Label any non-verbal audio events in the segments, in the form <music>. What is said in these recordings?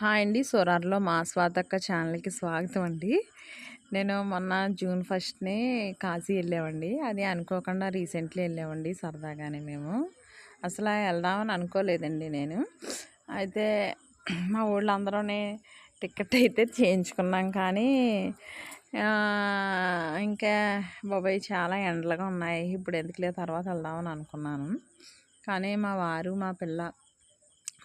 Hi అండి. సోరార్లో మా స్వాతక్క ఛానల్కి స్వాగతం అండి. నేను మొన్న జూన్ ఫస్ట్నే కాశీ వెళ్ళామండి అది అనుకోకుండా రీసెంట్లీ వెళ్ళామండి సరదాగానే మేము. అసలు వెళ్దామని అనుకోలేదండి నేను. అయితే మా ఊళ్ళందరూనే టికెట్ అయితే చేయించుకున్నాం కానీ ఇంకా బాబాయ్ చాలా ఎండలుగా ఉన్నాయి. ఇప్పుడు ఎందుకులే తర్వాత వెళ్దామని అనుకున్నాను. కానీ మా వారు మా పిల్ల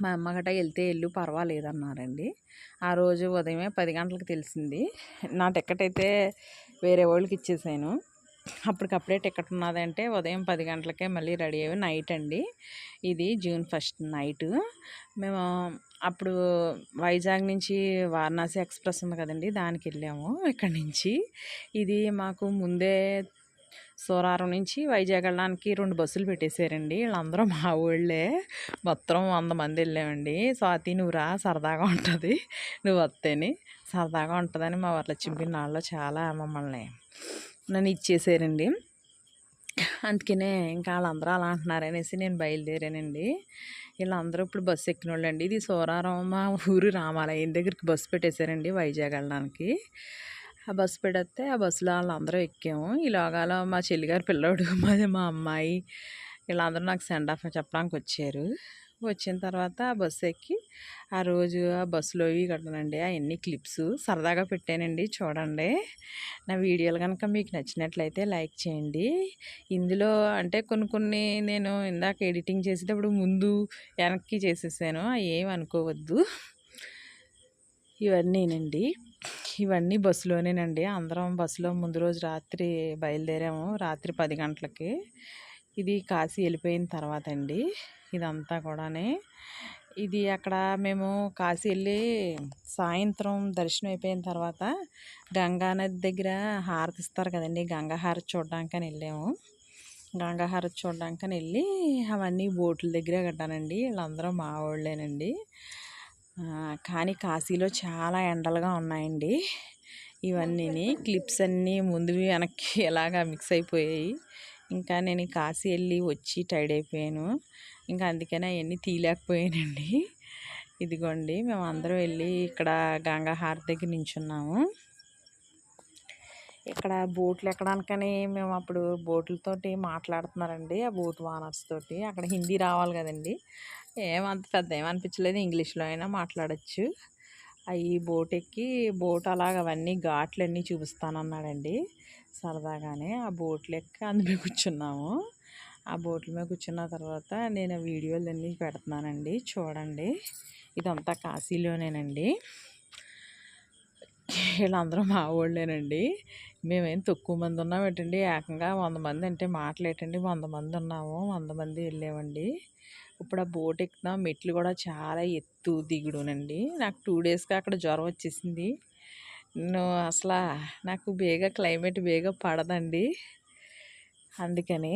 మా అమ్మ వెళ్తే వెళ్ళు పర్వాలేదు అన్నారండి ఆ రోజు ఉదయమే పది గంటలకు తెలిసింది. నా టికెట్ అయితే వేరే వాళ్ళకి ఇచ్చేసాను. అప్పటికప్పుడే టికెట్ ఉన్నదంటే ఉదయం పది గంటలకే మళ్ళీ రెడీ అయ్యి నైట్ అండి. ఇది జూన్ ఫస్ట్ నైట్. మేము అప్పుడు వైజాగ్ నుంచి వారణాసి ఎక్స్ప్రెస్ ఉంది కదండి దానికి వెళ్ళాము ఇక్కడి నుంచి. ఇది మాకు ముందే సూరారం నుంచి వైజాగ్ వెళ్ళడానికి రెండు బస్సులు పెట్టేశారండి. వీళ్ళందరూ మా ఊళ్ళే. మొత్తం వంద మంది వెళ్ళామండి. స్వాతి నువ్వు రా సరదాగా ఉంటుంది. నువ్వు వస్తేని సరదాగా ఉంటుందని మా వరలక్ష్మి నాళ్ళలో చాలా మమ్మల్ని నన్ను ఇచ్చేసారండి. అందుకనే ఇంకా వాళ్ళందరూ అలా అంటున్నారనేసి నేను బయలుదేరానండి. వీళ్ళందరూ ఇప్పుడు బస్సు ఎక్కిన వాళ్ళండి ఇది సోరారం మా ఊరు రామాలయం దగ్గరికి బస్సు పెట్టేశారండి వైజాగ్ వెళ్ళడానికి. ఆ బస్సు పెడితే ఆ బస్సులో వాళ్ళందరూ ఎక్కాము. ఈ మా చెల్లిగారు పిల్లోడు <laughs> మాది మా అమ్మాయి వీళ్ళందరూ నాకు సెండ్ ఆఫ్ చెప్పడానికి వచ్చారు. వచ్చిన తర్వాత ఆ బస్సు ఎక్కి ఆ రోజు ఆ బస్సులో ఇవి కట్టనండి అవన్నీ క్లిప్స్ సరదాగా పెట్టానండి చూడండి. నా వీడియోలు కనుక మీకు నచ్చినట్లయితే లైక్ చేయండి. ఇందులో అంటే కొన్ని కొన్ని నేను ఇందాక ఎడిటింగ్ చేసేటప్పుడు ముందు వెనక్కి చేసేసాను ఏం అనుకోవద్దు ఇవన్నీనండి. ఇవన్నీ బస్సులోనేనండి. అందరం బస్సులో ముందు రోజు రాత్రి బయలుదేరాము. రాత్రి పది గంటలకి. ఇది కాశీ వెళ్ళిపోయిన తర్వాత అండి ఇదంతా కూడానే. ఇది అక్కడ మేము కాశీ వెళ్ళి సాయంత్రం దర్శనం అయిపోయిన తర్వాత గంగా నది దగ్గర హారతి ఇస్తారు కదండి. గంగా హారతి చూడడానికని వెళ్ళాము. గంగా హారతి చూడడానికని వెళ్ళి అవన్నీ బోట్ల దగ్గరే కట్టానండి. వీళ్ళందరూ మా వాళ్ళేనండి. కానీ కాశీలో చాలా ఎండలుగా ఉన్నాయండి. ఇవన్నీ క్లిప్స్ అన్నీ ముందువి వెనక్కి <laughs> ఎలాగా మిక్స్ అయిపోయాయి. ఇంకా నేను కాశీ వెళ్ళి వచ్చి టైడ్ అయిపోయాను. ఇంకా అందుకనే అవన్నీ తీయలేకపోయానండి. ఇదిగోండి మేము అందరం వెళ్ళి ఇక్కడ గంగాహార్ దగ్గర నించున్నాము. ఇక్కడ బోట్లు ఎక్కడానికని మేము అప్పుడు బోట్లతోటి మాట్లాడుతున్నారండి ఆ బోట్ వానర్స్ తోటి. అక్కడ హిందీ రావాలి కదండి. ఏమంత పెద్ద ఏమనిపించలేదు ఇంగ్లీష్లో అయినా మాట్లాడచ్చు. అవి బోట్ ఎక్కి బోట్ అలాగ అవన్నీ ఘాట్లు అన్నీ చూపిస్తానన్నాడండి. సరదాగానే ఆ బోట్లు ఎక్కి అందులో కూర్చున్నాము. ఆ బోట్ల మీద కూర్చున్న తర్వాత నేను వీడియోలు అన్నీ పెడుతున్నానండి. చూడండి. ఇదంతా కాశీలోనేనండి. వీళ్ళందరూ మా వాళ్ళేనండి మేమేం తక్కువ మంది ఉన్నాం ఏంటండి ఏకంగా వంద మంది అంటే మాటలేటండి. వంద మంది ఉన్నాము. వంద మంది వెళ్ళామండి. ఇప్పుడు ఆ బోట్ ఎక్కుతున్నాం మెట్లు కూడా చాలా ఎత్తు దిగుడునండి. నాకు టూ డేస్గా అక్కడ జ్వరం వచ్చేసింది. నేను అసలు నాకు బేగా క్లైమేట్ బేగా పడదండి. అందుకని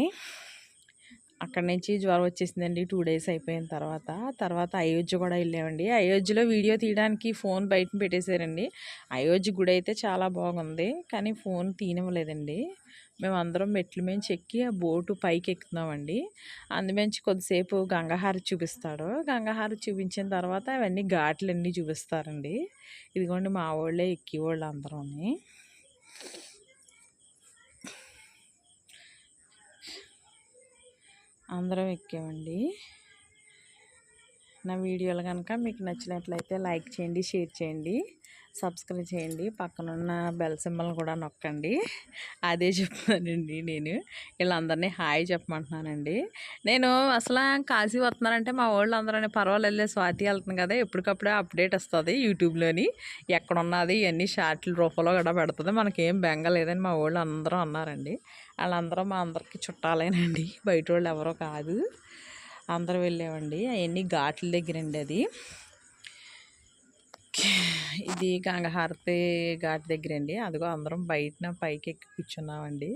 అక్కడి నుంచి జ్వరం వచ్చేసిందండి టూ డేస్ అయిపోయిన తర్వాత. తర్వాత అయోధ్య కూడా వెళ్ళామండి. అయోధ్యలో వీడియో తీయడానికి ఫోన్ బయట పెట్టేశారండి. అయోధ్య గుడి అయితే చాలా బాగుంది కానీ ఫోన్ తీయనివ్వలేదండి మేమందరం మెట్ల మించి ఎక్కి ఆ బోటు పైకి ఎక్కుతున్నామండి. అందుమించి కొద్దిసేపు గంగాహారి చూపిస్తాడు. గంగాహారి చూపించిన తర్వాత అవన్నీ ఘాట్లన్నీ చూపిస్తారండి. ఇదిగోండి మా వాళ్ళే ఎక్కేవాళ్ళు అందరూ అందరం ఎక్కామండి. నా వీడియోలు కనుక మీకు నచ్చినట్లయితే లైక్ చేయండి షేర్ చేయండి సబ్స్క్రైబ్ చేయండి. పక్కనున్న బెల్ సింబల్ కూడా నొక్కండి. అదే చెప్తున్నానండి నేను. వీళ్ళందరినీ హాయ్ చెప్పమంటున్నానండి. నేను అసలు కాశీ వస్తున్నానంటే మా వాళ్ళు అందరూ పర్వాలేదు స్వాతి వెళ్తుంది కదా ఎప్పటికప్పుడే అప్డేట్ వస్తుంది యూట్యూబ్లోని. ఎక్కడున్నది ఇవన్నీ షార్ట్ల రూపంలో కూడా పెడుతుంది మనకేం బెంగ లేదని మా వాళ్ళు అందరూ అన్నారండి. వాళ్ళందరూ మా అందరికీ చుట్టాలేనండి. బయట వాళ్ళు ఎవరో కాదు. అందరూ వెళ్ళామండి. అవన్నీ ఘాట్ల దగ్గర అండి అది. ఇది గంగహారతి ఘాట్ దగ్గర అండి అదిగో అందరం బయట పైకి ఎక్కి కూర్చున్నామండి.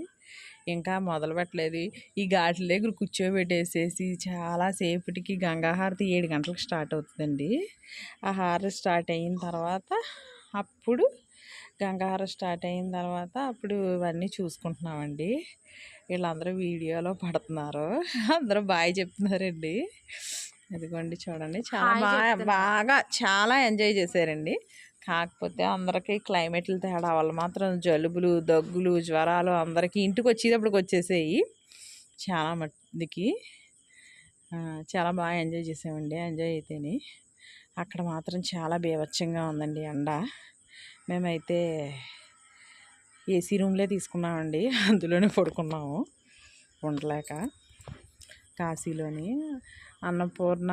ఇంకా మొదలు పెట్టలేదు. ఈ ఘాట్ల దగ్గర కూర్చోబెట్టేసేసి చాలా సేపటికి గంగాహారతి ఏడు గంటలకు స్టార్ట్ అవుతుందండి. ఆ హారతి స్టార్ట్ అయిన తర్వాత అప్పుడు గంగాహారం స్టార్ట్ అయిన తర్వాత అప్పుడు ఇవన్నీ చూసుకుంటున్నామండి. వీళ్ళందరూ వీడియోలో పడుతున్నారు. అందరూ బాయ్ చెప్తున్నారండి. ఇదిగోండి చూడండి. చాలా బాగా బాగా చాలా ఎంజాయ్ చేశారండి. కాకపోతే అందరికీ క్లైమేట్లు తేడా వల్ల మాత్రం జలుబులు దగ్గులు జ్వరాలు అందరికీ ఇంటికి వచ్చేటప్పటికి వచ్చేసేయి. చాలా మందికి చాలా బాగా ఎంజాయ్ చేసామండి. ఎంజాయ్ అయితేనే. అక్కడ మాత్రం చాలా బీభత్సంగా ఉందండి ఎండ. మేమైతే ఏసీ రూమ్లే తీసుకున్నామండి. అందులోనే పడుకున్నాము. ఉండలేక. కాశీలోని అన్నపూర్ణ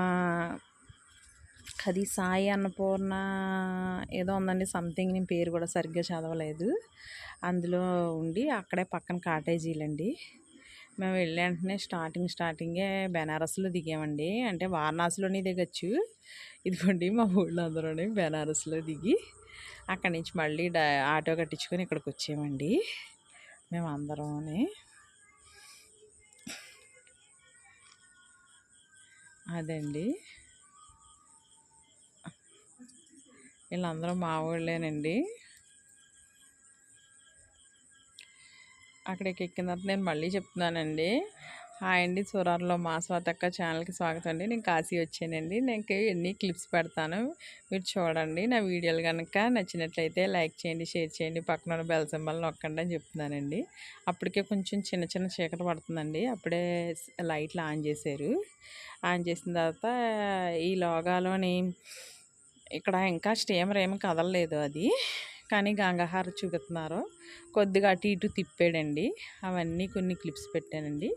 అది సాయి అన్నపూర్ణ ఏదో ఉందండి సంథింగ్ నేను పేరు కూడా సరిగ్గా చదవలేదు. అందులో ఉండి అక్కడే పక్కన కాటేజీలండి. మేము వెళ్ళి వెంటనే స్టార్టింగ్ స్టార్టింగే బెనారస్లో దిగామండి. అంటే వారణాసిలోనే దిగచ్చు. ఇదిగోండి మా ఊళ్ళో అందరూ బెనారస్లో దిగి అక్కడి నుంచి మళ్ళీ ఆటో కట్టించుకొని ఇక్కడికి వచ్చామండి మేము అందరూనే అదండి. వీళ్ళందరూ మా ఊళ్ళేనండి. అక్కడికి ఎక్కిన తర్వాత నేను మళ్ళీ చెప్తున్నానండి. హాయ్ అండి. సూరార్లో మా స్వాతక్క ఛానల్కి స్వాగతం అండి. నేను కాశీ వచ్చానండి. నేను ఎన్ని క్లిప్స్ పెడతాను మీరు చూడండి. నా వీడియోలు కనుక నచ్చినట్లయితే లైక్ చేయండి షేర్ చేయండి. పక్కన బెల్ సింబల్ నొక్కండి అని చెప్తున్నానండి. అప్పటికే కొంచెం చిన్న చిన్న చీకటి పడుతుందండి. అప్పుడే లైట్లు ఆన్ చేశారు. ఆన్ చేసిన తర్వాత ఈ లోగాలోని ఇక్కడ ఇంకా స్టీమర్ ఏమి కదలలేదు అది. కానీ గంగాహార చూపిస్తున్నారు. కొద్దిగా అటు ఇటు తిప్పాడండి. అవన్నీ కొన్ని క్లిప్స్ పెట్టానండి.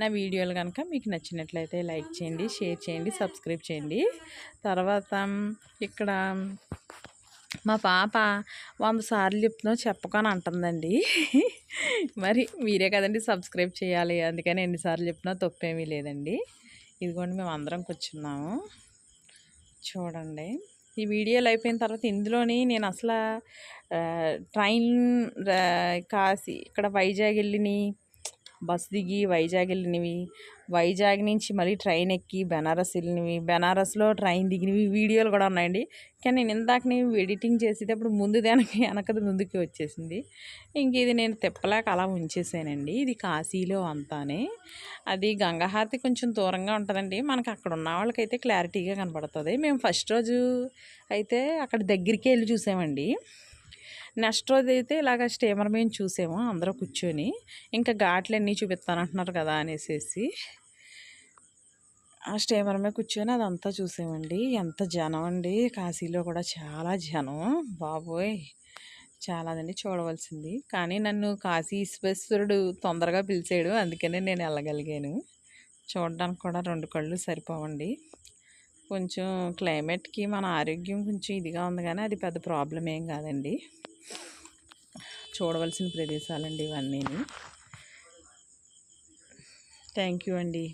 నా వీడియోలు కనుక మీకు నచ్చినట్లయితే లైక్ చేయండి షేర్ చేయండి సబ్స్క్రైబ్ చేయండి. తర్వాత ఇక్కడ మా పాప వంద సార్లు చెప్తున్నావు చెప్పకని అంటుందండి. మరి మీరే కదండి సబ్స్క్రైబ్ చేయాలి. అందుకని ఎన్నిసార్లు చెప్పినా తప్పేమీ లేదండి. ఇదిగోండి మేము అందరం కూర్చున్నాము. చూడండి. ఈ వీడియోలు అయిపోయిన తర్వాత ఇందులోని నేను అసలు ట్రైన్ కాసి ఇక్కడ వైజాగ్ వెళ్ళినవి బస్సు దిగి వైజాగ్ వెళ్ళినవి వైజాగ్ నుంచి మళ్ళీ ట్రైన్ ఎక్కి బెనారస్ వెళ్ళినవి. బెనారస్లో ట్రైన్ దిగినవి. వీడియోలు కూడా ఉన్నాయండి. కానీ నేను ఇందాక నేను ఎడిటింగ్ చేసేటప్పుడు ముందు దానికి వెనకది ముందుకి వచ్చేసింది. ఇంక ఇది నేను తిప్పలేక అలా ఉంచేసానండి. ఇది కాశీలో అంతానే. అది గంగాహారతి కొంచెం దూరంగా ఉంటుందండి. మనకు అక్కడ ఉన్న వాళ్ళకైతే క్లారిటీగా కనపడుతుంది మేము ఫస్ట్ రోజు అయితే అక్కడ దగ్గరికి వెళ్ళి చూసామండి. నెక్స్ట్ రోజు అయితే ఇలాగ స్టీమర్ మేము చూసాము. అందరూ కూర్చొని. ఇంకా ఘాట్లన్నీ చూపిస్తానంటున్నారు కదా అనేసి ఆ స్టేమర్ మీద కూర్చొని అదంతా చూసామండి ఎంత జనం అండి కాశీలో కూడా చాలా జనం. బాబోయ్! చాలా అండి చూడవలసింది. కానీ నన్ను కాశీ ఈశ్వరుడు తొందరగా పిలిచాడు. అందుకనే నేను వెళ్ళగలిగాను. చూడడానికి కూడా రెండు కళ్ళు సరిపోవండి. కొంచెం క్లైమేట్కి మన ఆరోగ్యం కొంచెం ఇదిగా ఉంది కానీ అది పెద్ద ప్రాబ్లం ఏం కాదండి. చూడవలసిన ప్రదేశాలండి ఇవన్నీ థ్యాంక్ యూ అండి.